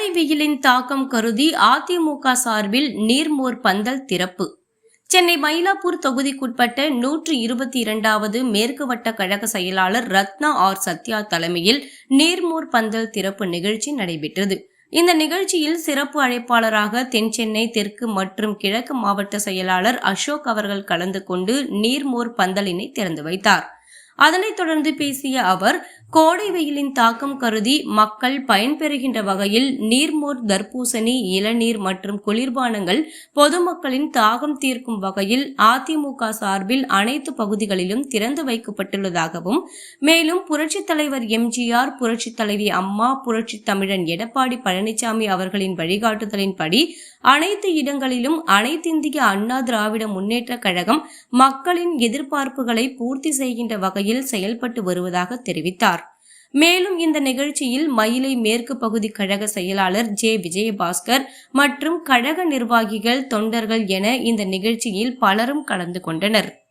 கோடை வெயிலின் தாக்கம் கருதி அதிமுக சார்பில் நீர்மோர் பந்தல் திறப்பு. சென்னை மயிலாப்பூர் தொகுதிக்குட்பட்ட நூற்று இருபத்தி இரண்டாவது மேற்கு வட்ட கழக செயலாளர் ரத்னா ஆர். சத்யா தலைமையில் நீர்மோர் பந்தல் திறப்பு நிகழ்ச்சி நடைபெற்றது. இந்த நிகழ்ச்சியில் சிறப்பு அழைப்பாளராக தென் சென்னை தெற்கு மற்றும் கிழக்கு மாவட்ட செயலாளர் அசோக் அவர்கள் கலந்து கொண்டு நீர்மோர் பந்தலினை திறந்து வைத்தார். அதனைத் தொடர்ந்து பேசிய அவர் கோடை வெயிலின் தாக்கம் கருதி மக்கள் பயன்பெறுகின்ற வகையில் நீர்மோர் தர்பூசணி இளநீர் மற்றும் குளிர்பானங்கள் பொதுமக்களின் தாகம் தீர்க்கும் வகையில் அதிமுக சார்பில் அனைத்து பகுதிகளிலும் திறந்து வைக்கப்பட்டுள்ளதாகவும் மேலும் புரட்சித் தலைவர் எம்ஜிஆர் புரட்சித் தலைவி அம்மா புரட்சித் தமிழன் எடப்பாடி பழனிசாமி அவர்களின் வழிகாட்டுதலின்படி அனைத்து இடங்களிலும் அனைத்திந்திய அண்ணா திராவிட முன்னேற்ற கழகம் மக்களின் எதிர்பார்ப்புகளை பூர்த்தி செய்கின்ற வகையில் செயல்பட்டு வருவதாக தெரிவித்தார். மேலும் இந்த நிகழ்ச்சியில் மயிலை மேற்கு பகுதி கழக செயலாளர் ஜே விஜயபாஸ்கர் மற்றும் கழக நிர்வாகிகள் தொண்டர்கள் என இந்த நிகழ்ச்சியில் பலரும் கலந்து கொண்டனர்.